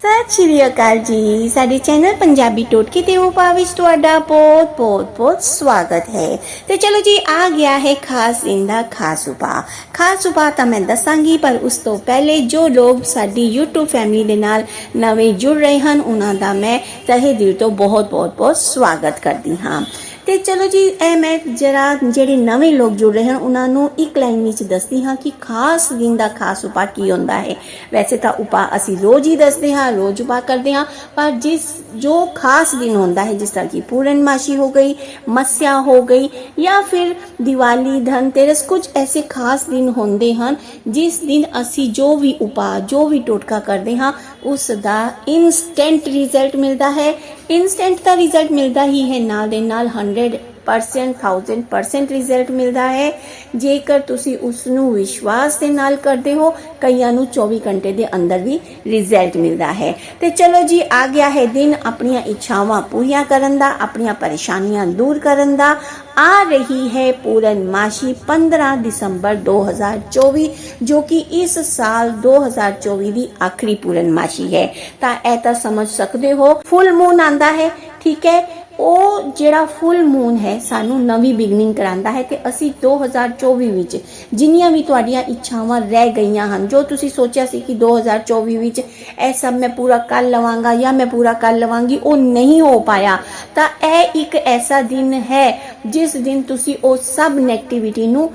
ਸਤਿ ਸ਼੍ਰੀ ਅਕਾਲ ਜੀ। ਸਾਡੇ ਚੈਨਲ ਪੰਜਾਬੀ ਟੋਟਕੇ ਤੇ ਉਪਾ ਵਿੱਚ ਤੁਹਾਡਾ ਬਹੁਤ ਬਹੁਤ ਬਹੁਤ ਸਵਾਗਤ ਹੈ। ਤੇ ਚਲੋ ਜੀ, ਆ ਗਿਆ ਹੈ ਖਾਸ ਦਿਨ ਦਾ ਖਾਸ ਉਪਾ। ਖਾਸ ਉਪਾ ਤਾਂ ਮੈਂ ਦੱਸਾਂਗੀ, ਪਰ ਉਸ ਤੋਂ ਪਹਿਲੇ ਜੋ ਲੋਕ ਸਾਡੀ YouTube ਫੈਮਿਲੀ ਦੇ ਨਾਲ ਨਵੇਂ ਜੁੜ ਰਹੇ ਹਨ, ਉਹਨਾਂ ਦਾ ਮੈਂ ਤਹਿ ਦਿਲ ਤੋਂ ਬਹੁਤ ਬਹੁਤ ਬਹੁਤ ਸਵਾਗਤ ਕਰਦੀ ਹਾਂ। ਤੇ ਚਲੋ ਜੀ, ਇਹ ਮੈਂ ਜਰਾ ਜਿਹੜੇ ਨਵੇਂ ਲੋਕ ਜੁੜ ਰਹੇ ਹਨ, ਉਹਨਾਂ ਨੂੰ ਇੱਕ ਲਾਈਨ ਵਿੱਚ ਦੱਸਦੀ ਹਾਂ ਕਿ ਖਾਸ ਦਿਨ ਦਾ ਖਾਸ ਉਪਾਅ ਕੀ ਹੁੰਦਾ ਹੈ। ਵੈਸੇ ਤਾਂ ਉਪਾਅ ਅਸੀਂ ਰੋਜ਼ ਹੀ ਦੱਸਦੇ ਹਾਂ, ਰੋਜ਼ ਉਪਾਅ ਕਰਦੇ ਹਾਂ, ਪਰ ਜਿਸ ਜੋ ਖਾਸ ਦਿਨ ਹੁੰਦਾ ਹੈ, ਜਿਸ ਤਰ੍ਹਾਂ ਕਿ ਪੂਰਨਮਾਸ਼ੀ ਹੋ ਗਈ, ਮੱਸਿਆ ਹੋ ਗਈ, ਜਾਂ ਫਿਰ ਦੀਵਾਲੀ, ਧਨਤੇਰਸ, ਕੁਝ ਐਸੇ ਖਾਸ ਦਿਨ ਹੁੰਦੇ ਹਨ, ਜਿਸ ਦਿਨ ਅਸੀਂ ਜੋ ਵੀ ਉਪਾਅ, ਜੋ ਵੀ ਟੋਟਕਾ ਕਰਦੇ ਹਾਂ, ਉਸ ਦਾ ਇਨਸਟੈਂਟ ਰਿਜ਼ਲਟ ਮਿਲਦਾ ਹੈ। ਇਨਸਟੈਂਟ ਦਾ ਰਿਜ਼ਲਟ ਮਿਲਦਾ ਹੀ ਹੈ ਨਾਲ ਦੇ ਨਾਲ 100% 1000% ਰਿਜ਼ਲਟ ਮਿਲਦਾ ਹੈ। ਜੇਕਰ ਤੁਸੀਂ ਉਸ ਨੂੰ ਵਿਸ਼ਵਾਸ ਦੇ ਨਾਲ ਕਰਦੇ ਹੋ, ਕਈਆਂ ਨੂੰ 24 ਘੰਟੇ ਦੇ ਅੰਦਰ ਵੀ ਰਿਜ਼ਲਟ ਮਿਲਦਾ ਹੈ। ਤੇ ਚਲੋ ਜੀ, ਆ ਗਿਆ ਹੈ ਦਿਨ ਆਪਣੀਆਂ ਇੱਛਾਵਾਂ ਪੂਰੀਆਂ ਕਰਨ ਦਾ, ਆਪਣੀਆਂ ਪਰੇਸ਼ਾਨੀਆਂ ਦੂਰ ਕਰਨ ਦਾ। ਆ ਰਹੀ ਹੈ ਪੂਰਨਮਾਸ਼ੀ 15 ਦਸੰਬਰ 2024 ਜੋ ਕਿ ਇਸ ਸਾਲ 2024 ਦੀ ਆਖਰੀ ਪੂਰਨਮਾਸ਼ੀ ਹੈ। ਤਾਂ ਇਹ ਤਾਂ ਸਮਝ ਸਕਦੇ ਹੋ, ਫੁੱਲ ਮੂਨ ਆਂਦਾ ਹੈ, ਠੀਕ ਹੈ? ਉਹ ਜਿਹੜਾ ਫੁੱਲ ਮੂਨ ਹੈ, ਸਾਨੂੰ ਨਵੀਂ ਬਿਗਨਿੰਗ ਕਰਾਂਦਾ ਹੈ ਤੇ ਅਸੀਂ 2024 ਵਿੱਚ ਜਿੰਨੀਆਂ ਵੀ ਤੁਹਾਡੀਆਂ ਇੱਛਾਵਾਂ ਰਹਿ ਗਈਆਂ ਹਨ, ਜੋ ਤੁਸੀਂ ਸੋਚਿਆ ਸੀ ਕਿ 2024 ਵਿੱਚ ਇਹ ਸਭ ਮੈਂ ਪੂਰਾ ਕਰ ਲਵਾਂਗਾ ਜਾਂ ਮੈਂ ਪੂਰਾ ਕਰ ਲਵਾਂਗੀ, ਉਹ ਨਹੀਂ ਹੋ ਪਾਇਆ। ਤਾਂ ਇਹ ਇੱਕ ਐਸਾ ਦਿਨ ਹੈ, ਜਿਸ ਦਿਨ ਤੁਸੀਂ ਉਹ ਸਭ ਨੈਗੇਟਿਵਿਟੀ ਨੂੰ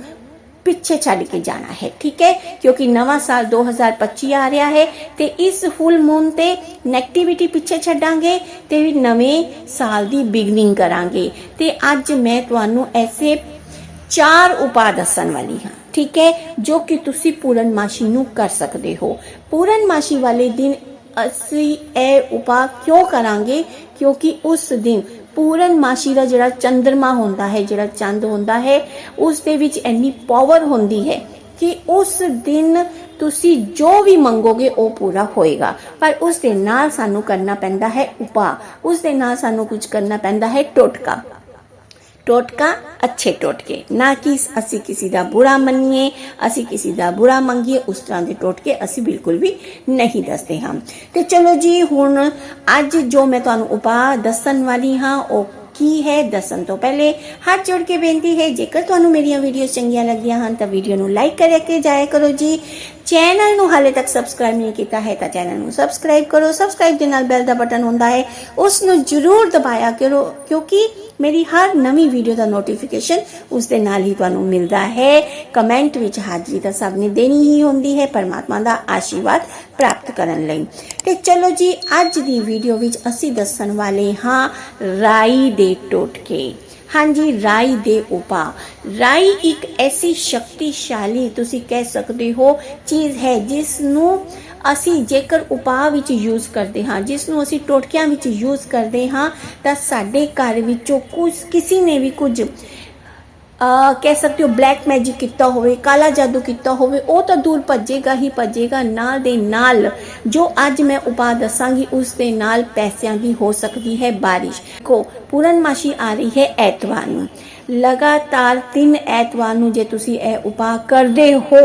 ਪਿੱਛੇ ਛੱਡ ਕੇ ਜਾਣਾ ਹੈ, ਠੀਕ ਹੈ? ਕਿਉਂਕਿ ਨਵਾਂ ਸਾਲ 2025 ਆ ਰਿਹਾ ਹੈ ਤੇ ਇਸ ਫੁੱਲ ਮੂਨ ਤੇ ਨੈਗੇਟਿਵਿਟੀ ਪਿੱਛੇ ਛੱਡਾਂਗੇ ਤੇ ਨਵੇਂ ਸਾਲ ਦੀ ਬਿਗਨਿੰਗ ਕਰਾਂਗੇ। ਤੇ ਅੱਜ ਮੈਂ ਤੁਹਾਨੂੰ ਐਸੇ ਚਾਰ ਉਪਾਅ ਦੱਸਣ ਵਾਲੀ ਹਾਂ, ਠੀਕ ਹੈ? ਜੋ ਕਿ ਤੁਸੀਂ ਪੂਰਨਮਾਸ਼ੀ ਨੂੰ ਕਰ ਸਕਦੇ ਹੋ। ਪੂਰਨਮਾਸ਼ੀ ਵਾਲੇ ਦਿਨ ਅਸੀਂ ਇਹ ਉਪਾਅ ਕਿਉਂ ਕਰਾਂਗੇ? ਕਿਉਂਕਿ ਉਸ ਦਿਨ ਪੂਰਨਮਾਸ਼ੀ ਦਾ ਜਿਹੜਾ ਚੰਦਰਮਾ ਹੁੰਦਾ ਹੈ, ਜਿਹੜਾ ਚੰਦ ਹੁੰਦਾ ਹੈ, ਉਸ ਦੇ ਵਿੱਚ ਇੰਨੀ ਪਾਵਰ ਹੁੰਦੀ ਹੈ ਕਿ ਉਸ ਦਿਨ ਤੁਸੀਂ ਜੋ ਵੀ ਮੰਗੋਗੇ ਉਹ ਪੂਰਾ ਹੋਏਗਾ। ਪਰ ਉਸ ਦੇ ਨਾਲ ਸਾਨੂੰ ਕਰਨਾ ਪੈਂਦਾ ਹੈ ਉਪਾਅ। ਉਸ ਦੇ ਨਾਲ ਸਾਨੂੰ ਕੁਝ ਕਰਨਾ ਪੈਂਦਾ ਹੈ ਟੋਟਕਾ। ਟੋਟਕਾ ਅੱਛੇ ਟੋਟਕੇ ਨਾ ਕਿ ਅਸੀਂ ਕਿਸੇ ਦਾ ਬੁਰਾ ਮੰਨੀਏ ਅਸੀਂ ਕਿਸੇ ਦਾ ਬੁਰਾ ਮੰਗੀਏ ਉਸ ਤਰ੍ਹਾਂ ਦੇ ਟੋਟਕੇ ਅਸੀਂ ਬਿਲਕੁਲ ਵੀ ਨਹੀਂ ਦੱਸਦੇ ਹਾਂ ਤੇ ਚਲੋ ਜੀ ਹੁਣ ਅੱਜ ਜੋ ਮੈਂ ਤੁਹਾਨੂੰ ਉਪਾਅ ਦੱਸਣ ਵਾਲੀ ਹਾਂ ਉਹ ਕੀ ਹੈ ਦੱਸਣ ਤੋਂ ਪਹਿਲੇ ਹੱਥ ਜੋੜ ਕੇ ਬੇਨਤੀ ਹੈ ਜੇਕਰ ਤੁਹਾਨੂੰ ਮੇਰੀਆਂ ਵੀਡੀਓਜ਼ ਚੰਗੀਆਂ ਲੱਗਦੀਆਂ ਹਨ ਤਾਂ ਵੀਡੀਓ ਨੂੰ ਲਾਈਕ ਕਰਿਆ ਕੇ ਜਾਇਆ ਕਰੋ ਜੀ ਚੈਨਲ ਨੂੰ ਹਾਲੇ ਤੱਕ ਸਬਸਕ੍ਰਾਈਬ ਨਹੀਂ ਕੀਤਾ ਹੈ ਤਾਂ ਚੈਨਲ ਨੂੰ ਸਬਸਕ੍ਰਾਈਬ ਕਰੋ। ਸਬਸਕ੍ਰਾਈਬ ਦੇ ਨਾਲ ਬੈਲ ਦਾ ਬਟਨ ਹੁੰਦਾ ਹੈ। ਉਸ ਨੂੰ ਜ਼ਰੂਰ ਦਬਾਇਆ ਕਰੋ ਕਿਉਂਕਿ ਮੇਰੀ ਹਰ ਨਵੀਂ ਵੀਡੀਓ ਦਾ ਨੋਟੀਫਿਕੇਸ਼ਨ ਉਸ ਦੇ ਨਾਲ ਹੀ ਤੁਹਾਨੂੰ ਮਿਲਦਾ ਹੈ। ਕਮੈਂਟ ਵਿੱਚ ਹਾਜ਼ਰੀ ਤਾਂ ਸਭ ਨੇ ਦੇਣੀ ਹੀ ਹੁੰਦੀ ਹੈ, ਪਰਮਾਤਮਾ ਦਾ ਆਸ਼ੀਰਵਾਦ ਪ੍ਰਾਪਤ ਕਰਨ ਲਈ। ਤੇ ਚਲੋ ਜੀ, ਅੱਜ ਦੀ ਵੀਡੀਓ ਵਿੱਚ ਅਸੀਂ ਦੱਸਣ ਵਾਲੇ ਹਾਂ ਰਾਈ ਦੇ ਟੋਟਕੇ। ਹਾਂਜੀ, ਰਾਈ ਦੇ ਉਪਾਅ ਰਾਈ ਇੱਕ ਐਸੀ ਸ਼ਕਤੀਸ਼ਾਲੀ ਤੁਸੀਂ ਕਹਿ ਸਕਦੇ ਹੋ ਚੀਜ਼ ਹੈ ਜਿਸ ਨੂੰ ਅਸੀਂ ਜੇਕਰ ਉਪਾਅ ਵਿੱਚ ਯੂਜ਼ ਕਰਦੇ ਹਾਂ ਜਿਸ ਨੂੰ ਅਸੀਂ ਟੋਟਕਿਆਂ ਵਿੱਚ ਯੂਜ਼ ਕਰਦੇ ਹਾਂ, ਤਾਂ ਸਾਡੇ ਘਰ ਵਿੱਚੋਂ ਕੁਝ ਕਿਸੇ ਨੇ ਵੀ ਕੁਝ ਕਹਿ ਸਕਦੇ ਹੋ ਬਲੈਕ ਮੈਜਿਕ ਕੀਤਾ ਹੋਵੇ, ਕਾਲਾ ਜਾਦੂ ਕੀਤਾ ਹੋਵੇ, ਉਹ ਤਾਂ ਦੂਰ ਭੱਜੇਗਾ ਹੀ ਭੱਜੇਗਾ ਨਾਲ ਦੇ ਨਾਲ। ਜੋ ਅੱਜ ਮੈਂ ਉਪਾਅ ਦੱਸਾਂਗੀ, ਉਸ ਦੇ ਨਾਲ ਪੈਸਿਆਂ ਦੀ ਹੋ ਸਕਦੀ ਹੈ ਬਾਰਿਸ਼। ਕੋ ਪੂਰਨਮਾਸ਼ੀ ਆ ਰਹੀ ਹੈ ਐਤਵਾਰ ਨੂੰ। ਲਗਾਤਾਰ ਤਿੰਨ ਐਤਵਾਰ ਨੂੰ ਜੇ ਤੁਸੀਂ ਇਹ ਉਪਾਅ ਕਰਦੇ ਹੋ,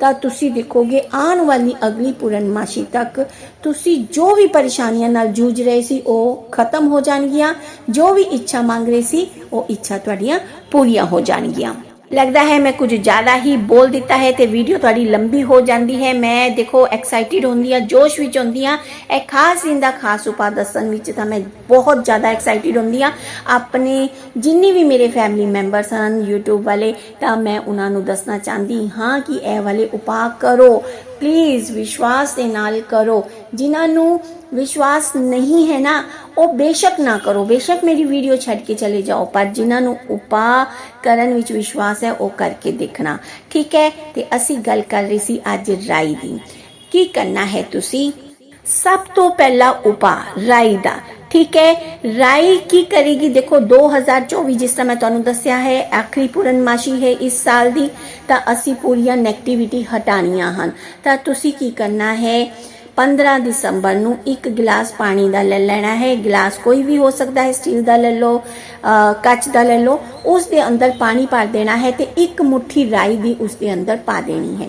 ਤਾਂ ਤੁਸੀਂ ਦੇਖੋਗੇ ਆਉਣ ਵਾਲੀ ਅਗਲੀ ਪੂਰਨਮਾਸ਼ੀ ਤੱਕ ਤੁਸੀਂ ਜੋ ਵੀ ਪਰੇਸ਼ਾਨੀਆਂ ਨਾਲ ਜੂਝ ਰਹੇ ਸੀ, ਉਹ ਖਤਮ ਹੋ ਜਾਣਗੀਆਂ। ਜੋ ਵੀ ਇੱਛਾ ਮੰਗ ਰਹੇ ਸੀ, ਉਹ ਇੱਛਾ ਤੁਹਾਡੀਆਂ ਪੂਰੀਆਂ ਹੋ ਜਾਣਗੀਆਂ। ਲੱਗਦਾ ਹੈ ਮੈਂ ਕੁਝ ਜ਼ਿਆਦਾ ਹੀ ਬੋਲ ਦਿੱਤਾ ਹੈ ਤੇ ਵੀਡੀਓ ਤੁਹਾਡੀ ਲੰਬੀ ਹੋ ਜਾਂਦੀ ਹੈ। ਮੈਂ ਦੇਖੋ ਐਕਸਾਈਟਿਡ ਹੁੰਦੀ ਆ ਜੋਸ਼ ਵਿੱਚ ਹੁੰਦੀ ਆ ਇਹ ਖਾਸ ਦਿਨ ਦਾ ਖਾਸ ਉਪਾਅ ਦੱਸਣ ਵਿੱਚ ਤਾਂ ਮੈਂ ਬਹੁਤ ਜ਼ਿਆਦਾ ਐਕਸਾਈਟਿਡ ਹੁੰਦੀ ਆ ਆਪਣੇ ਜਿੰਨੇ ਵੀ ਮੇਰੇ ਫੈਮਿਲੀ ਮੈਂਬਰਸ ਹਨ, YouTube ਵਾਲੇ, ਤਾਂ ਮੈਂ ਉਹਨਾਂ ਨੂੰ ਦੱਸਣਾ ਚਾਹੁੰਦੀ ਹਾਂ ਕਿ ਇਹ ਵਾਲੇ ਉਪਾਅ ਕਰੋ। ਪਲੀਜ਼ ਵਿਸ਼ਵਾਸ ਦੇ ਨਾਲ ਕਰੋ ਜਿਨ੍ਹਾਂ ਨੂੰ ਵਿਸ਼ਵਾਸ ਨਹੀਂ ਹੈ ਨਾ ਉਹ ਬੇਸ਼ੱਕ ਨਾ ਕਰੋ ਬੇਸ਼ੱਕ ਮੇਰੀ ਵੀਡੀਓ ਛੱਡ ਕੇ ਚਲੇ ਜਾਓ ਪਰ ਜਿਨ੍ਹਾਂ ਨੂੰ ਉਪਾਅ ਕਰਨ ਵਿੱਚ ਵਿਸ਼ਵਾਸ ਹੈ ਉਹ ਕਰਕੇ ਦੇਖਣਾ ਠੀਕ ਹੈ ਤੇ ਅਸੀਂ ਗੱਲ ਕਰ ਰਹੀ ਸੀ ਅੱਜ ਰਾਈ ਦੀ ਕੀ ਕਰਨਾ ਹੈ ਤੁਸੀਂ ਸਭ ਤੋਂ ਪਹਿਲਾ ਉਪਾਅ ਰਾਈ ਦਾ ਠੀਕ ਹੈ। ਰਾਈ ਕੀ ਕਰੇਗੀ? ਦੇਖੋ 2024 ਜਿਸ ਤਰ੍ਹਾਂ ਮੈਂ ਤੁਹਾਨੂੰ ਦੱਸਿਆ ਹੈ, ਆਖਰੀ ਪੂਰਨਮਾਸ਼ੀ ਹੈ ਇਸ ਸਾਲ ਦੀ, ਤਾਂ ਅਸੀਂ ਪੂਰੀਆਂ ਨੈਗੇਟਿਵਿਟੀ ਹਟਾਣੀਆਂ ਹਨ। ਤਾਂ ਤੁਸੀਂ ਕੀ ਕਰਨਾ ਹੈ? 15 ਦਸੰਬਰ ਨੂੰ ਇੱਕ ਗਲਾਸ ਪਾਣੀ ਦਾ ਲੈ ਲੈਣਾ ਹੈ। ਗਲਾਸ ਕੋਈ ਵੀ ਹੋ ਸਕਦਾ ਹੈ, ਸਟੀਲ ਦਾ ਲੈ ਲਓ ਕੱਚ ਦਾ ਲੈ ਲਓ, ਉਸ ਦੇ ਅੰਦਰ ਪਾਣੀ ਭਰ ਦੇਣਾ ਹੈ ਤੇ ਇੱਕ ਮੁਠੀ ਰਾਈ ਵੀ ਉਸ ਦੇ ਅੰਦਰ ਪਾ ਦੇਣੀ ਹੈ।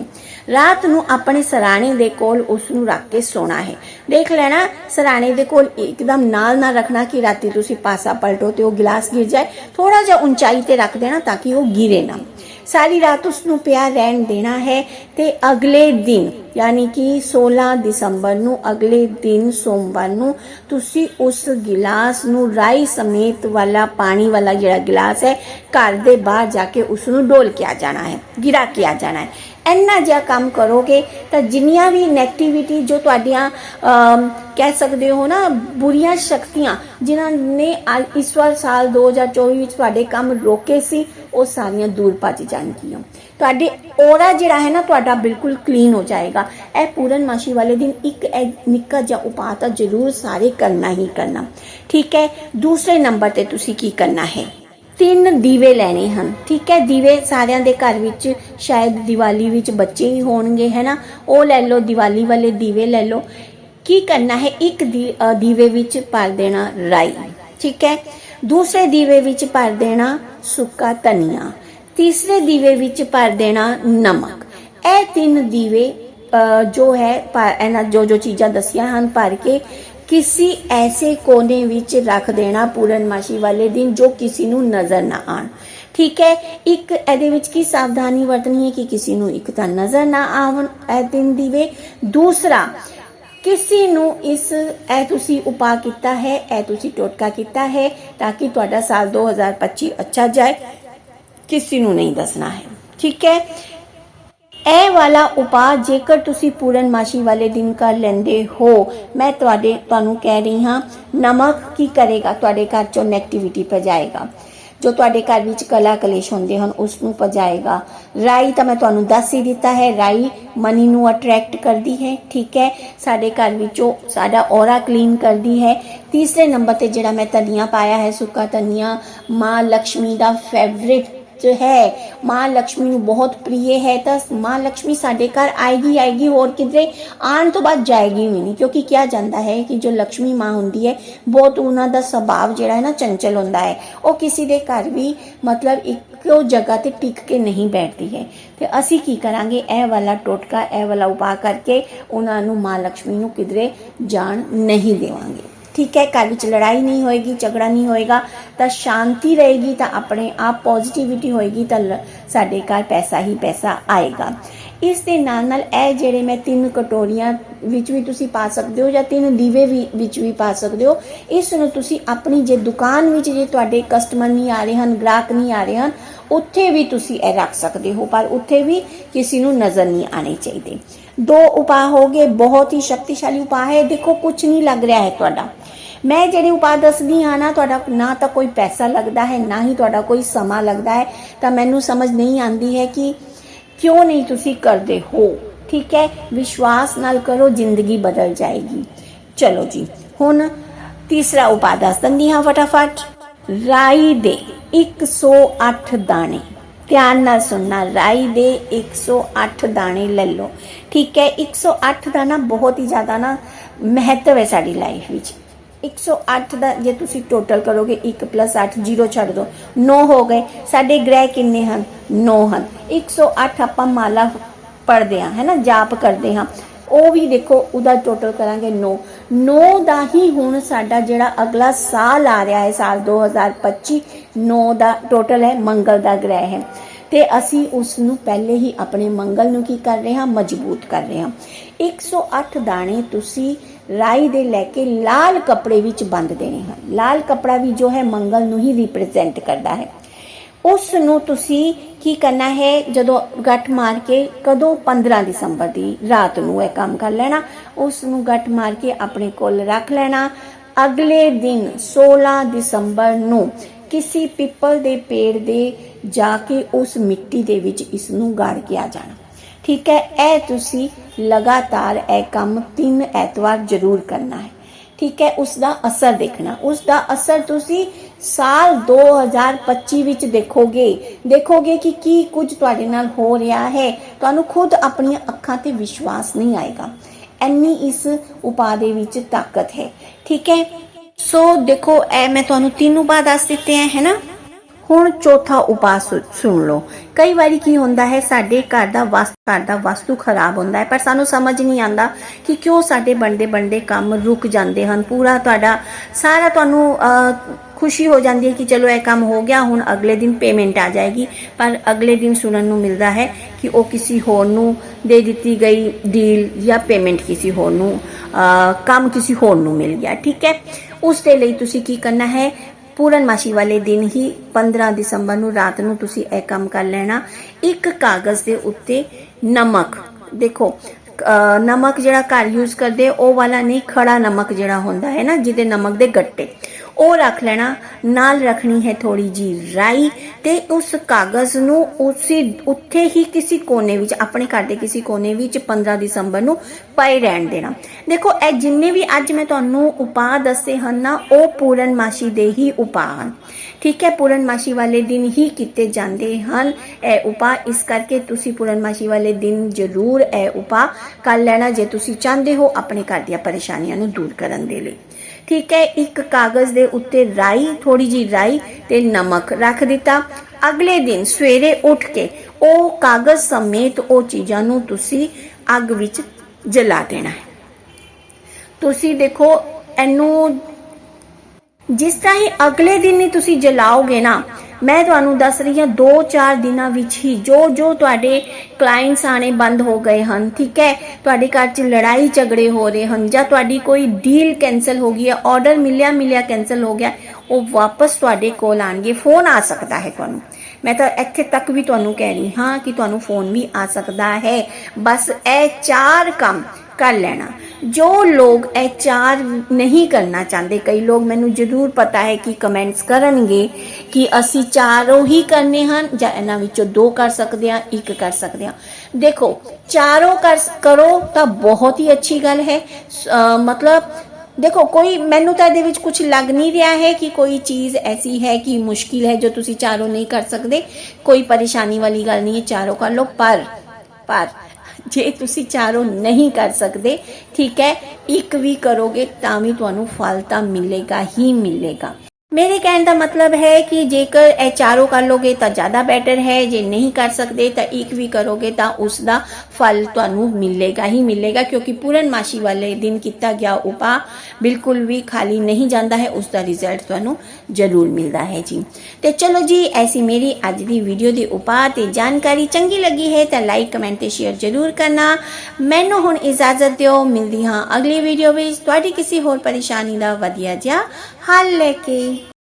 ਰਾਤ ਨੂੰ ਆਪਣੇ ਸਰਾਣੇ ਦੇ ਕੋਲ ਉਸ ਨੂੰ ਰੱਖ ਕੇ ਸੋਣਾ ਹੈ। ਦੇਖ ਲੈਣਾ, ਸਰਾਣੇ ਦੇ ਕੋਲ ਇੱਕਦਮ ਨਾਲ ਨਾ ਰੱਖਣਾ ਕਿ ਰਾਤੀ ਤੁਸੀਂ ਪਾਸਾ ਪਲਟੋ ਤੇ ਉਹ ਗਿਲਾਸ ਗਿਰ ਜਾਏ। ਥੋੜਾ ਜਿਹਾ ਉਚਾਈ ਤੇ ਰੱਖ ਦੇਣਾ ਤਾਂ ਕਿ ਉਹ ਗਿਰੇ ਨਾ। ਸਾਰੀ ਰਾਤ ਉਸ ਨੂੰ ਪਿਆ ਰਹਿਣ ਦੇਣਾ ਹੈ ਤੇ ਅਗਲੇ ਦਿਨ, ਯਾਨੀ ਕਿ 16 ਦਸੰਬਰ ਨੂੰ, ਅਗਲੇ ਦਿਨ ਸੋਮਵਾਰ ਨੂੰ ਤੁਸੀਂ ਉਸ ਗਿਲਾਸ ਨੂੰ ਰਾਈ ਸਮੇਤ ਵਾਲਾ, ਪਾਣੀ ਵਾਲਾ ਜਿਹੜਾ ਗਿਲਾਸ ਹੈ, ਘਰ ਦੇ ਬਾਹਰ ਜਾ ਕੇ ਉਸ ਨੂੰ ਡੋਲ ਕੇ ਆ ਜਾਣਾ ਹੈ, ਗਿਰਾ ਕੇ ਆ ਜਾਣਾ ਹੈ। ਇੰਨਾ ਜਿਹਾ ਕੰਮ ਕਰੋਗੇ ਤਾਂ ਜਿੰਨੀਆਂ ਵੀ ਨੈਗੇਟਿਵਿਟੀ ਜੋ ਤੁਹਾਡੀਆਂ ਕਹਿ ਸਕਦੇ ਹੋ ਨਾ, ਬੁਰੀਆਂ ਸ਼ਕਤੀਆਂ ਜਿਨ੍ਹਾਂ ਨੇ ਅੱਜ- ਇਸ ਵਾਰ ਸਾਲ 2024 ਵਿੱਚ ਤੁਹਾਡੇ ਕੰਮ ਰੋਕੇ ਸੀ, ਉਹ ਸਾਰੀਆਂ ਦੂਰ ਭੱਜ ਜਾਣਗੀਆਂ। ਤੁਹਾਡੇ ਔਰਾ ਜਿਹੜਾ ਹੈ ਨਾ, ਤੁਹਾਡਾ ਬਿਲਕੁਲ ਕਲੀਨ ਹੋ ਜਾਏਗਾ। ਇਹ ਪੂਰਨਮਾਸ਼ੀ ਵਾਲੇ ਦਿਨ ਇੱਕ ਇਹ ਨਿੱਕਾ ਜਿਹਾ ਉਪਾਅ ਤਾਂ ਜ਼ਰੂਰ ਸਾਰੇ ਕਰਨਾ ਹੀ ਕਰਨਾ। ਠੀਕ ਹੈ? ਦੂਸਰੇ ਨੰਬਰ ਤੇ ਤੁਸੀਂ ਕੀ ਕਰਨਾ ਹੈ? ਤਿੰਨ ਦੀਵੇ ਲੈਣੇ ਹਨ, ਠੀਕ ਹੈ? ਦੀਵੇ ਸਾਰਿਆਂ ਦੇ ਘਰ ਵਿੱਚ, ਸ਼ਾਇਦ ਦੀਵਾਲੀ ਵਿੱਚ ਬੱਚੇ ਹੀ ਹੋਣਗੇ, ਹੈ ਉਹ ਲੈ ਲਓ, ਦੀਵਾਲੀ ਵਾਲੇ ਦੀਵੇ ਲੈ ਲਓ। ਕੀ ਕਰਨਾ ਹੈ? ਇੱਕ ਦੀਵੇ ਵਿੱਚ ਭਰ ਦੇਣਾ ਰਾਈ, ਠੀਕ ਹੈ? ਦੂਸਰੇ ਦੀਵੇ ਵਿੱਚ ਭਰ ਦੇਣਾ ਸੁੱਕਾ ਧਨੀਆ। ਤੀਸਰੇ ਦੀਵੇ ਵਿੱਚ ਭਰ ਦੇਣਾ ਨਮਕ। ਇਹ ਤਿੰਨ ਦੀਵੇ ਜੋ ਹੈ ਇਹਨਾਂ ਜੋ ਜੋ ਚੀਜ਼ਾਂ ਦਸੀਆਂ ਹਨ, ਭਰ ਕੇ ਕਿਸੇ ਐਸੇ ਕੋਨੇ ਵਿੱਚ ਰੱਖ ਦੇਣਾ ਪੂਰਨਮਾਸ਼ੀ ਵਾਲੇ ਦਿਨ ਜੋ ਕਿਸੇ ਨੂੰ ਨਜ਼ਰ ਨਾ ਆਣ ਠੀਕ ਹੈ ਇੱਕ ਇਹਦੇ ਵਿੱਚ ਕੀ ਸਾਵਧਾਨੀ ਵਰਤਣੀ ਹੈ ਕਿ ਕਿਸੇ ਨੂੰ ਇੱਕ ਤਾਂ ਨਜ਼ਰ ਨਾ ਆਵਣ ਇਹ ਦਿਨ ਦੀਵੇ ਦੂਸਰਾ ਕਿਸੇ ਨੂੰ ਇਸ ਇਹ ਤੁਸੀਂ ਉਪਾਅ ਕੀਤਾ ਹੈ ਇਹ ਤੁਸੀਂ ਟੋਟਕਾ ਕੀਤਾ ਹੈ ਤਾਂ ਕਿ ਤੁਹਾਡਾ ਸਾਲ 2025 ਅੱਛਾ ਜਾਏ ਕਿਸੇ ਨੂੰ ਨਹੀਂ ਦੱਸਣਾ ਹੈ ਠੀਕ ਹੈ ਇਹ ਵਾਲਾ ਉਪਾਅ ਜੇਕਰ ਤੁਸੀਂ ਪੂਰਨਮਾਸ਼ੀ ਵਾਲੇ ਦਿਨ ਕਰ ਲੈਂਦੇ ਹੋ, ਮੈਂ ਤੁਹਾਡੇ, ਤੁਹਾਨੂੰ ਕਹਿ ਰਹੀ ਹਾਂ, ਨਮਕ ਕੀ ਕਰੇਗਾ ਤੁਹਾਡੇ ਘਰ ਚੋਂ ਨੈਗੇਟਿਵਿਟੀ ਭਜਾਏਗਾ ਜੋ ਤੁਹਾਡੇ ਘਰ ਵਿੱਚ ਕਲਾ ਕਲੇਸ਼ ਹੁੰਦੇ ਹਨ ਉਸ ਨੂੰ ਭਜਾਏਗਾ ਰਾਈ ਤਾਂ ਮੈਂ ਤੁਹਾਨੂੰ ਦੱਸ ਹੀ ਦਿੱਤਾ ਹੈ, ਰਾਈ ਮਨੀ ਨੂੰ ਅਟਰੈਕਟ ਕਰਦੀ ਹੈ, ਠੀਕ ਹੈ? ਸਾਡੇ ਘਰ ਵਿੱਚੋਂ ਸਾਡਾ ਔਰਾ ਕਲੀਨ ਕਰਦੀ ਹੈ। ਤੀਸਰੇ ਨੰਬਰ ਤੇ ਜਿਹੜਾ ਮੈਂ ਧਨੀਆ ਪਾਇਆ ਹੈ, ਸੁੱਕਾ ਧਨੀਆ ਮਾਂ ਲక్ష్ਮੀ ਦਾ ਫੇਵਰਿਟ ਵਿੱਚ ਹੈ, ਮਾਂ ਲక్ష్ਮੀ ਨੂੰ ਬਹੁਤ ਪ੍ਰਿਯ ਹੈ, ਤਾਂ ਮਾਂ ਲక్ష్ਮੀ ਸਾਡੇ ਘਰ ਆਏਗੀ ਆਏਗੀ, ਹੋਰ ਕਿਧਰੇ ਆਉਣ ਤੋਂ ਬਾਅਦ ਜਾਏਗੀ ਵੀ ਨਹੀਂ, ਕਿਉਂਕਿ ਕਿਹਾ ਜਾਂਦਾ ਹੈ ਕਿ ਜੋ ਲక్ష్ਮੀ ਮਾਂ ਹੁੰਦੀ ਹੈ, ਬਹੁਤ ਉਹਨਾਂ ਦਾ ਸੁਭਾਅ ਜਿਹੜਾ ਹੈ ਨਾ ਚੰਚਲ ਹੁੰਦਾ ਹੈ। ਉਹ ਕਿਸੇ ਦੇ ਘਰ ਵੀ ਮਤਲਬ ਇੱਕੋ ਜਗ੍ਹਾ ਤੇ ਟਿਕ ਕੇ ਨਹੀਂ ਬੈਠਦੀ ਹੈ। ਤੇ ਅਸੀਂ ਕੀ ਕਰਾਂਗੇ? ਇਹ ਵਾਲਾ ਟੋਟਕਾ, ਇਹ ਵਾਲਾ ਉਪਾ ਕਰਕੇ ਉਹਨਾਂ ਨੂੰ ਮਾਂ ਲక్ష్ਮੀ ਨੂੰ ਕਿਧਰੇ ਜਾਣ ਨਹੀਂ ਦੇਵਾਂਗੇ। ਠੀਕ ਹੈ, ਘਰ ਵਿੱਚ ਲੜਾਈ ਨਹੀਂ ਹੋਏਗੀ, ਝਗੜਾ ਨਹੀਂ ਹੋਏਗਾ, ਤਾਂ ਸ਼ਾਂਤੀ ਰਹੇਗੀ, ਤਾਂ ਆਪਣੇ ਆਪ ਪੋਜ਼ਿਟਿਵਿਟੀ ਹੋਏਗੀ, ਤਾਂ ਲ- ਸਾਡੇ ਘਰ ਪੈਸਾ ਹੀ ਪੈਸਾ ਆਏਗਾ। ਇਸ ਦੇ ਨਾਲ ਨਾਲ ਇਹ ਜਿਹੜੇ ਮੈਂ ਤਿੰਨ ਕਟੋਰੀਆਂ ਵਿੱਚ ਵੀ ਤੁਸੀਂ ਪਾ ਸਕਦੇ ਹੋ ਜਾਂ ਤਿੰਨ ਦੀਵੇ ਵੀ ਵਿੱਚ ਵੀ ਪਾ ਸਕਦੇ ਹੋ, ਇਸ ਨੂੰ ਤੁਸੀਂ ਆਪਣੀ ਜੇ ਦੁਕਾਨ ਵਿੱਚ ਜੇ ਤੁਹਾਡੇ ਕਸਟਮਰ ਨਹੀਂ ਆ ਰਹੇ ਹਨ, ਗ੍ਰਾਹਕ ਨਹੀਂ ਆ ਰਹੇ ਹਨ, ਉੱਥੇ ਵੀ ਤੁਸੀਂ ਇਹ ਰੱਖ ਸਕਦੇ ਹੋ, ਪਰ ਉੱਥੇ ਵੀ ਕਿਸੇ ਨੂੰ ਨਜ਼ਰ ਨਹੀਂ ਆਣੇ ਚਾਹੀਦੇ। ਦੋ ਉਪਾਅ ਹੋ ਗਏ, ਬਹੁਤ ਹੀ ਸ਼ਕਤੀਸ਼ਾਲੀ ਉਪਾਅ ਹੈ। ਦੇਖੋ ਕੁਝ ਨਹੀਂ ਲੱਗ ਰਿਹਾ ਹੈ ਤੁਹਾਡਾ। ਮੈਂ ਜਿਹੜੇ ਉਪਾਅ ਦੱਸਦੀ ਹਾਂ ਨਾ, ਤੁਹਾਡਾ ਨਾ ਤਾਂ ਕੋਈ ਪੈਸਾ ਲੱਗਦਾ ਹੈ, ਨਾ ਹੀ ਤੁਹਾਡਾ ਕੋਈ ਸਮਾਂ ਲੱਗਦਾ ਹੈ, ਤਾਂ ਮੈਨੂੰ ਸਮਝ ਨਹੀਂ ਆਂਦੀ ਹੈ ਕਿ ਕਿਉਂ ਨਹੀਂ ਤੁਸੀਂ ਕਰਦੇ ਹੋ। ਠੀਕ ਹੈ? ਵਿਸ਼ਵਾਸ ਨਾਲ ਕਰੋ, ਜ਼ਿੰਦਗੀ ਬਦਲ ਜਾਏਗੀ। ਚਲੋ ਜੀ, ਹੁਣ ਤੀਸਰਾ ਉਪਾਅ ਦੱਸ ਦਿੰਦੀ ਹਾਂ ਫਟਾਫਟ। ਰਾਈ ਦੇ 108 ਦਾਣੇ। ਧਿਆਨ ਨਾਲ ਸੁਣਨਾ, ਰਾਈ ਦੇ 108 ਦਾਣੇ ਲੈ ਲਓ। ਠੀਕ ਹੈ? 108 ਦਾ ਨਾ ਬਹੁਤ ਹੀ ਜ਼ਿਆਦਾ ਨਾ ਮਹੱਤਵ ਹੈ ਸਾਡੀ ਲਾਈਫ ਵਿੱਚ। 108 ਦਾ ਜੇ ਤੁਸੀਂ ਟੋਟਲ ਕਰੋਗੇ 1 8 0 ਛੱਡ ਦਿਓ 9 ਹੋ ਗਏ। ਸਾਡੇ ਗ੍ਰਹਿ ਕਿੰਨੇ ਹਨ? 9 ਹਨ। 108 ਆਪਾਂ ਮਾਲਾ ਪੜਦੇ ਹਾਂ, ਹੈ ਨਾ? ਜਾਪ ਕਰਦੇ ਹਾਂ। ਉਹ ਵੀ ਦੇਖੋ, ਉਹਦਾ ਟੋਟਲ ਕਰਾਂਗੇ 9 9 ਦਾ ਹੀ ਹੁਣ ਸਾਡਾ ਜਿਹੜਾ ਅਗਲਾ ਸਾਲ ਆ ਰਿਹਾ ਹੈ, ਸਾਲ 2025 9 ਦਾ ਟੋਟਲ ਹੈ, ਮੰਗਲ ਦਾ ਗ੍ਰਹਿ ਹੈ। ਤੇ ਅਸੀਂ ਉਸ ਨੂੰ ਪਹਿਲੇ ਹੀ ਆਪਣੇ ਮੰਗਲ ਨੂੰ ਕੀ ਕਰ ਰਹੇ ਹਾਂ? ਮਜ਼ਬੂਤ ਕਰ ਰਹੇ ਹਾਂ। 108 ਦਾਣੇ ਤੁਸੀਂ ਰਾਈ ਦੇ ਲੈ ਕੇ ਲਾਲ ਕੱਪੜੇ ਵਿੱਚ ਬੰਦ ਦੇਣੇ ਹਨ। ਲਾਲ ਕੱਪੜਾ ਵੀ ਜੋ ਹੈ ਮੰਗਲ ਨੂੰ ਹੀ ਰਿਪਰੈਜ਼ੈਂਟ ਕਰਦਾ ਹੈ। ਉਸ ਨੂੰ ਤੁਸੀਂ ਕੀ ਕਰਨਾ ਹੈ, ਜਦੋਂ ਗੱਠ ਮਾਰ ਕੇ ਕਦੋਂ 15 ਦਸੰਬਰ ਦੀ ਰਾਤ ਨੂੰ ਇਹ ਕੰਮ ਕਰ ਲੈਣਾ, ਉਸ ਨੂੰ ਗੱਠ ਮਾਰ ਕੇ ਆਪਣੇ ਕੋਲ ਰੱਖ ਲੈਣਾ। ਅਗਲੇ ਦਿਨ 16 ਦਸੰਬਰ ਨੂੰ ਕਿਸੇ ਪਿੱਪਲ ਦੇ ਪੇੜ ਦੇ ਜਾ ਕੇ ਉਸ ਮਿੱਟੀ ਦੇ ਵਿੱਚ ਇਸ ਨੂੰ ਗਾੜ ਕੇ ਆ ਜਾਣਾ। ਠੀਕ ਹੈ, ਇਹ ਤੁਸੀਂ ਲਗਾਤਾਰ ਇਹ ਕੰਮ ਤਿੰਨ ਐਤਵਾਰ ਜ਼ਰੂਰ ਕਰਨਾ ਹੈ। ਠੀਕ ਹੈ, ਉਸ ਦਾ ਅਸਰ ਦੇਖਣਾ। ਉਸ ਦਾ ਅਸਰ ਤੁਸੀਂ ਸਾਲ 2025 ਵਿੱਚ ਦੇਖੋਗੇ। ਦੇਖੋਗੇ ਕਿ ਕੀ ਕੁਝ ਤੁਹਾਡੇ ਨਾਲ ਹੋ ਰਿਹਾ ਹੈ। ਤੁਹਾਨੂੰ ਖੁਦ ਆਪਣੀਆਂ ਅੱਖਾਂ ਤੇ ਵਿਸ਼ਵਾਸ ਨਹੀਂ ਆਏਗਾ। ਐਨੀ ਇਸ ਉਪਾਅ ਦੇ ਵਿੱਚ ਤਾਕਤ ਹੈ। ਠੀਕ ਹੈ, ਸੋ ਦੇਖੋ, ਇਹ ਮੈਂ ਤੁਹਾਨੂੰ ਤਿੰਨ ਉਪਾਅ ਦੱਸ ਦਿੱਤੇ ਹੈ ਹੈ ਨਾ? ਹੁਣ ਚੌਥਾ ਉਪਾਅ ਸੁ- ਸੁਣ ਲਓ। ਕਈ ਵਾਰੀ ਕੀ ਹੁੰਦਾ ਹੈ, ਸਾਡੇ ਘਰ ਦਾ ਵਾਸਤੂ ਘਰ ਦਾ ਵਾਸਤੂ ਖਰਾਬ ਹੁੰਦਾ ਹੈ, ਪਰ ਸਾਨੂੰ ਸਮਝ ਨਹੀਂ ਆਂਦਾ ਕਿ ਕਿਉਂ ਸਾਡੇ ਬੰਦੇ ਬੰਦੇ ਕੰਮ ਰੁਕ ਜਾਂਦੇ ਹਨ। ਪੂਰਾ ਤੁਹਾਡਾ, ਸਾਰਾ ਤੁਹਾਨੂੰ ਖੁਸ਼ੀ ਹੋ ਜਾਂਦੀ ਹੈ ਕਿ ਚਲੋ ਇਹ ਕੰਮ ਹੋ ਗਿਆ, ਹੁਣ ਅਗਲੇ ਦਿਨ ਪੇਮੈਂਟ ਆ ਜਾਏਗੀ। ਪਰ ਅਗਲੇ ਦਿਨ ਸੁਣਨ ਨੂੰ ਮਿਲਦਾ ਹੈ ਕਿ ਉਹ ਕਿਸੇ ਹੋਰ ਨੂੰ ਦੇ ਦਿੱਤੀ ਗਈ ਡੀਲ ਜਾਂ ਪੇਮੈਂਟ ਕਿਸੇ ਹੋਰ ਨੂੰ ਕੰਮ ਕਿਸੇ ਹੋਰ ਨੂੰ ਮਿਲ ਗਿਆ। ਠੀਕ ਹੈ? ਉਸ ਦੇ ਲਈ ਤੁਸੀਂ ਕੀ ਕਰਨਾ ਹੈ? ਪੂਰਨਮਾਸ਼ੀ ਵਾਲੇ ਦਿਨ ਹੀ 15 ਦਸੰਬਰ ਨੂੰ ਰਾਤ ਨੂੰ ਤੁਸੀਂ ਇਹ ਕੰਮ ਕਰ ਲੈਣਾ। ਇੱਕ ਕਾਗਜ਼ ਦੇ ਉੱਤੇ ਨਮਕ। ਦੇਖੋ ਨਮਕ ਜਿਹੜਾ ਘਰ ਯੂਜ਼ ਕਰਦੇ, ਉਹ ਵਾਲਾ ਨਹੀਂ, ਖੜਾ ਨਮਕ ਜਿਹੜਾ ਹੁੰਦਾ ਹੈ ਨਾ, ਜਿਹਦੇ ਨਮਕ ਦੇ ਗੱਟੇ। ਉਹ ਰੱਖ ਲੈਣਾ, ਨਾਲ ਰੱਖਣੀ ਹੈ ਥੋੜੀ ਜੀ ਰਾਈ ਤੇ ਉਸ ਕਾਗਜ਼ ਨੂੰ ਉਸੇ, ਉੱਥੇ ਹੀ ਕਿਸੇ ਕੋਨੇ ਵਿੱਚ, ਆਪਣੇ ਘਰ ਦੇ ਕਿਸੇ ਕੋਨੇ ਵਿੱਚ 15 ਦਸੰਬਰ ਨੂੰ ਪਏ ਰਹਿਣ ਦੇਣਾ। ਦੇਖੋ, ਇਹ ਜਿੰਨੇ ਵੀ ਅੱਜ ਮੈਂ ਤੁਹਾਨੂੰ ਉਪਾਅ ਦੱਸੇ ਹਨ ਨਾ, ਉਹ ਪੂਰਨਮਾਸ਼ੀ ਦੇ ਹੀ ਉਪਾਅ ਹਨ। ਠੀਕ ਹੈ, ਪੂਰਨਮਾਸ਼ੀ ਵਾਲੇ ਦਿਨ ਹੀ ਕੀਤੇ ਜਾਂਦੇ ਹਨ ਇਹ ਉਪਾਅ। ਇਸ ਕਰਕੇ ਤੁਸੀਂ ਪੂਰਨਮਾਸ਼ੀ ਵਾਲੇ ਦਿਨ ਜ਼ਰੂਰ ਇਹ ਉਪਾਅ ਕਰ ਲੈਣਾ ਜੇ ਤੁਸੀਂ ਚਾਹੁੰਦੇ ਹੋ ਆਪਣੇ ਘਰ ਦੀਆਂ ਪਰੇਸ਼ਾਨੀਆਂ ਨੂੰ ਦੂਰ ਕਰਨ ਦੇ ਲਈ। ਠੀਕ ਹੈ, ਇੱਕ ਕਾਗਜ਼ ਦੇ ਉੱਤੇ ਰਾਈ ਥੋੜੀ ਜੀ ਰਾਈ ਤੇ ਨਮਕ ਰੱਖ ਦਿੱਤਾ। ਅਗਲੇ ਦਿਨ ਸਵੇਰੇ ਉੱਠ ਕੇ ਉਹ ਕਾਗਜ਼ ਸਮੇਤ ਉਹ ਚੀਜ਼ਾਂ ਨੂੰ ਤੁਸੀਂ ਅੱਗ ਵਿੱਚ ਜਲਾ ਦੇਣਾ ਹੈ। ਤੁਸੀਂ ਦੇਖੋ, ਇਹਨੂੰ ਜਿਸ ਤਰ੍ਹਾਂ ਹੀ ਅਗਲੇ ਦਿਨ ਹੀ ਤੁਸੀਂ ਜਲਾਓਗੇ ਨਾ, ਮੈਂ ਤੁਹਾਨੂੰ ਦੱਸ ਰਹੀ ਹਾਂ 2-4 ਦਿਨਾਂ ਵਿੱਚ ਹੀ ਜੋ ਜੋ ਤੁਹਾਡੇ ਕਲਾਇੰਟਸ ਆਣੇ ਬੰਦ ਹੋ ਗਏ ਹਨ, ਠੀਕ ਹੈ? ਤੁਹਾਡੇ ਘਰ 'ਚ ਲੜਾਈ ਝਗੜੇ ਹੋ ਰਹੇ ਹਨ ਜਾਂ ਤੁਹਾਡੀ ਕੋਈ ਡੀਲ ਕੈਨਸਲ ਹੋ ਗਈ ਹੈ ਆਰਡਰ ਮਿਲਿਆ ਮਿਲਿਆ ਕੈਨਸਲ ਹੋ ਗਿਆ, ਉਹ ਵਾਪਸ ਤੁਹਾਡੇ ਕੋਲ ਆਣਗੇ ਫੋਨ ਆ ਸਕਦਾ ਹੈ ਤੁਹਾਨੂੰ। ਮੈਂ ਤਾਂ ਇੱਥੇ ਤੱਕ ਵੀ ਤੁਹਾਨੂੰ ਕਹਿ ਰਹੀ ਹਾਂ ਕਿ ਤੁਹਾਨੂੰ ਫੋਨ ਵੀ ਆ ਸਕਦਾ ਹੈ। ਬਸ ਇਹ ਚਾਰ ਕੰਮ ਕਰ ਲੈਣਾ। ਜੋ ਲੋਗ ਇਹ ਚਾਰ ਨਹੀਂ ਕਰਨਾ ਚਾਹੁੰਦੇ, ਕਈ ਲੋਗ ਮੈਨੂੰ ਜ਼ਰੂਰ ਪਤਾ ਹੈ ਕਿ ਕਮੈਂਟਸ ਕਰਨਗੇ ਕਿ ਅਸੀਂ ਚਾਰੋਂ ਹੀ ਕਰਨੇ ਹਨ ਜਾਂ ਇਹਨਾਂ ਵਿੱਚੋਂ ਦੋ ਕਰ ਸਕਦੇ ਹਾਂ, ਇੱਕ ਕਰ ਸਕਦੇ ਹਾਂ। ਦੇਖੋ, ਚਾਰੋਂ ਕਰ ਕਰੋ ਤਾਂ ਬਹੁਤ ਹੀ ਅੱਛੀ ਗੱਲ ਹੈ। ਮਤਲਬ ਦੇਖੋ, ਕੋਈ ਮੈਨੂੰ ਤਾਂ ਇਹਦੇ ਵਿੱਚ ਕੁਝ ਲੱਗ ਨਹੀਂ ਰਿਹਾ ਹੈ ਕਿ ਕੋਈ ਚੀਜ਼ ਐਸੀ ਹੈ ਕਿ ਮੁਸ਼ਕਿਲ ਹੈ ਜੋ ਤੁਸੀਂ ਚਾਰੋਂ ਨਹੀਂ ਕਰ ਸਕਦੇ। ਕੋਈ ਪਰੇਸ਼ਾਨੀ ਵਾਲੀ ਗੱਲ ਨਹੀਂ ਹੈ, ਚਾਰੋਂ ਕਰ ਲਓ। ਪਰ ਪਰ ਜੇ ਤੁਸੀਂ ਚਾਰੋਂ ਨਹੀਂ ਕਰ ਸਕਦੇ, ਠੀਕ ਹੈ, ਇੱਕ ਵੀ ਕਰੋਗੇ ਤਾਂ ਵੀ ਤੁਹਾਨੂੰ ਫਲ ਤਾਂ ਮਿਲੇਗਾ ਹੀ ਮਿਲੇਗਾ। ਮੇਰੇ ਕਹਿਣ ਦਾ ਮਤਲਬ ਹੈ ਕਿ ਜੇਕਰ ਇਹ ਚਾਰੋਂ ਕਰ ਲੋਗੇ ਤਾਂ ਜ਼ਿਆਦਾ ਬੈਟਰ ਹੈ, ਜੇ ਨਹੀਂ ਕਰ ਸਕਦੇ ਤਾਂ ਇੱਕ ਵੀ ਕਰੋਗੇ ਤਾਂ ਉਸ ਦਾ ਫਲ ਤੁਹਾਨੂੰ ਮਿਲੇਗਾ ਹੀ ਮਿਲੇਗਾ, ਕਿਉਂਕਿ ਪੂਰਨਮਾਸ਼ੀ ਵਾਲੇ ਦਿਨ ਕੀਤਾ ਗਿਆ ਉਪਾਅ ਬਿਲਕੁਲ ਵੀ ਖਾਲੀ ਨਹੀਂ ਜਾਂਦਾ ਹੈ ਉਸ ਦਾ ਰਿਜ਼ਲਟ ਤੁਹਾਨੂੰ ਜ਼ਰੂਰ ਮਿਲਦਾ ਹੈ ਜੀ। ਤੇ ਚਲੋ ਜੀ, ਐਸੀ ਮੇਰੀ ਅੱਜ ਦੀ ਵੀਡੀਓ ਦੀ ਉਪਾਅ ਤੇ ਜਾਣਕਾਰੀ ਚੰਗੀ ਲੱਗੀ ਹੈ ਤਾਂ ਲਾਈਕ ਕਮੈਂਟ ਤੇ ਸ਼ੇਅਰ ਜ਼ਰੂਰ ਕਰਨਾ। ਮੈਨੂੰ ਹੁਣ ਇਜਾਜ਼ਤ ਦਿਓ, ਮਿਲਦੀ ਹਾਂ ਅਗਲੀ ਵੀਡੀਓ ਵਿੱਚ। ਤੁਹਾਡੀ ਕਿਸੇ ਹੋਰ ਪਰੇਸ਼ਾਨੀ ਦਾ ਵਧੀਆ ਜਿਹਾ ਹੱਲ ਲੈ ਕੇ